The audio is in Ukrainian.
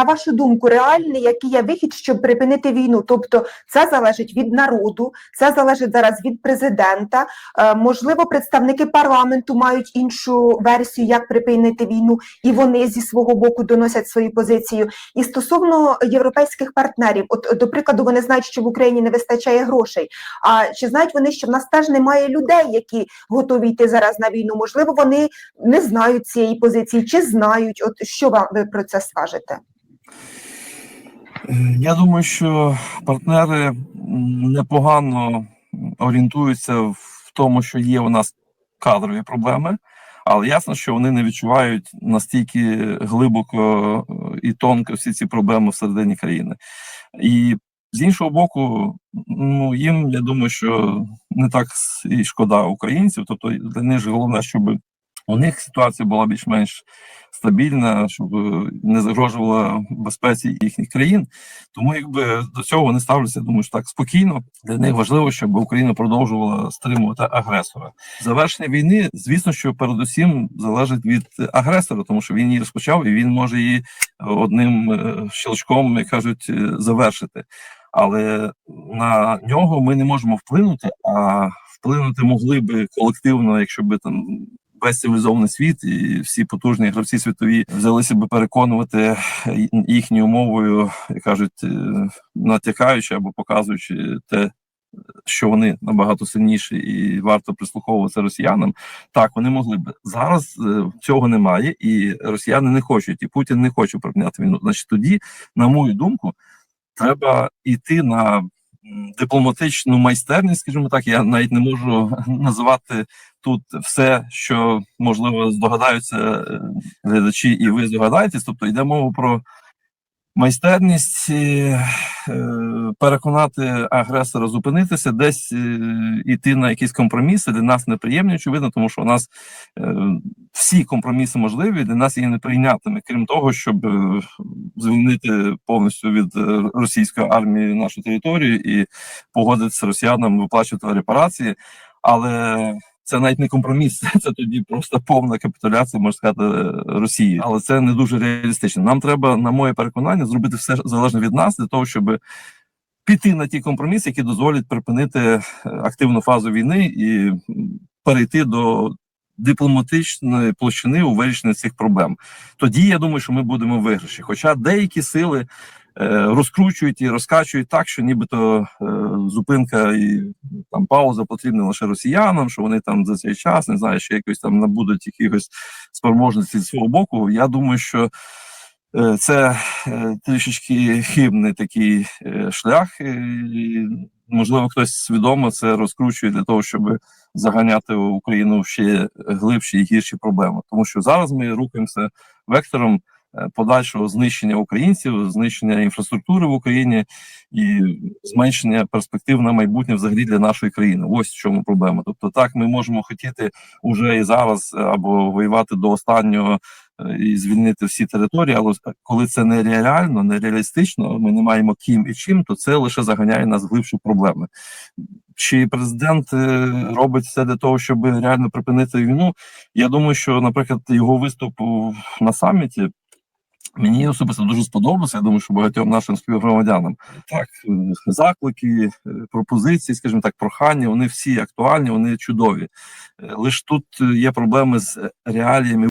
на вашу думку, реальний, який є вихід, щоб припинити війну? Тобто, це залежить від народу, це залежить зараз від президента. Е, можливо, представники парламенту мають іншу версію, як припинити війну, і вони зі свого боку доносять свою позицію. І стосовно європейських партнерів, от до прикладу, вони знають, що в Україні не вистачає грошей. А чи знають вони, що в нас теж немає людей, які готові йти зараз на війну? Можливо, вони не знають цієї позиції, чи знають? От що вам ви про це скажете? Я думаю, що партнери непогано орієнтуються в тому, що є у нас кадрові проблеми, але ясно, що вони не відчувають настільки глибоко е, і тонко всі ці проблеми всередині країни. І з іншого боку, ну їм я думаю, що не так і шкода українців. Тобто для них головне, щоб у них ситуація була більш-менш стабільна, щоб е, не загрожувала безпеці їхніх країн. Тому якби до цього вони ставляться, думаю, що так спокійно. Для них важливо, щоб Україна продовжувала стримувати агресора. Завершення війни, звісно, що передусім залежить від агресора, тому що він її розпочав, і він може її одним е, щелчком, як кажуть, е, завершити. Але на нього ми не можемо вплинути, а вплинути могли би колективно, якщо би там весь цивілізований світ і всі потужні гравці світові взялися би переконувати їхньою мовою, як кажуть, е, натякаючи або показуючи те, що вони набагато сильніші і варто прислуховуватися росіянам. Так вони могли б зараз е, цього немає, і росіяни не хочуть, і Путін не хоче припиняти війну. Значить, тоді, на мою думку, треба йти на дипломатичну майстерність, скажімо так. Я навіть не можу називати тут все, що можливо здогадаються е, глядачі, і ви здогадаєтесь. Тобто йде мова про майстерність е, е, переконати агресора зупинитися, десь е, йти на якісь компроміси. Для нас неприємні, очевидно, тому що у нас всі компроміси можливі, для нас є неприйнятними, крім того, щоб звільнити повністю від російської армії нашу територію і погодитися росіянам виплачувати репарації. Але це навіть не компроміс, це тоді просто повна капітуляція, можна сказати, Росії. Але це не дуже реалістично. Нам треба, на моє переконання, зробити все залежне від нас для того, щоб піти на ті компроміси, які дозволять припинити е, активну фазу війни і перейти до дипломатичної площини у вирішенні цих проблем. Тоді я думаю, що ми будемо виграші. Хоча деякі сили е, розкручують і розкачують так, що нібито е, зупинка і там пауза потрібна лише росіянам, що вони там за цей час не знаю, що якось там набудуть якихось спроможності з свого боку. Я думаю, що е, це е, трішечки хибний такий е, шлях, і можливо хтось свідомо це розкручує для того, щоб заганяти Україну в ще глибші і гірші проблеми. Тому що зараз ми рухаємося вектором подальшого знищення українців, знищення інфраструктури в Україні і зменшення перспектив на майбутнє взагалі для нашої країни. Ось в чому проблема. Тобто, так ми можемо хотіти уже і зараз е, або воювати до останнього е, і звільнити всі території, але коли це нереально, нереалістично, ми не маємо ким і чим, то це лише заганяє нас в глибші проблеми. Чи президент е, робить все для того, щоб реально припинити війну? Я думаю, що, наприклад, його виступ на саміті мені особисто дуже сподобався. Я думаю, що багатьом нашим співгромадянам так е, заклики, е, пропозиції, скажімо так, прохання, вони всі актуальні, вони чудові. лиш Лише тут е, є проблеми з реаліями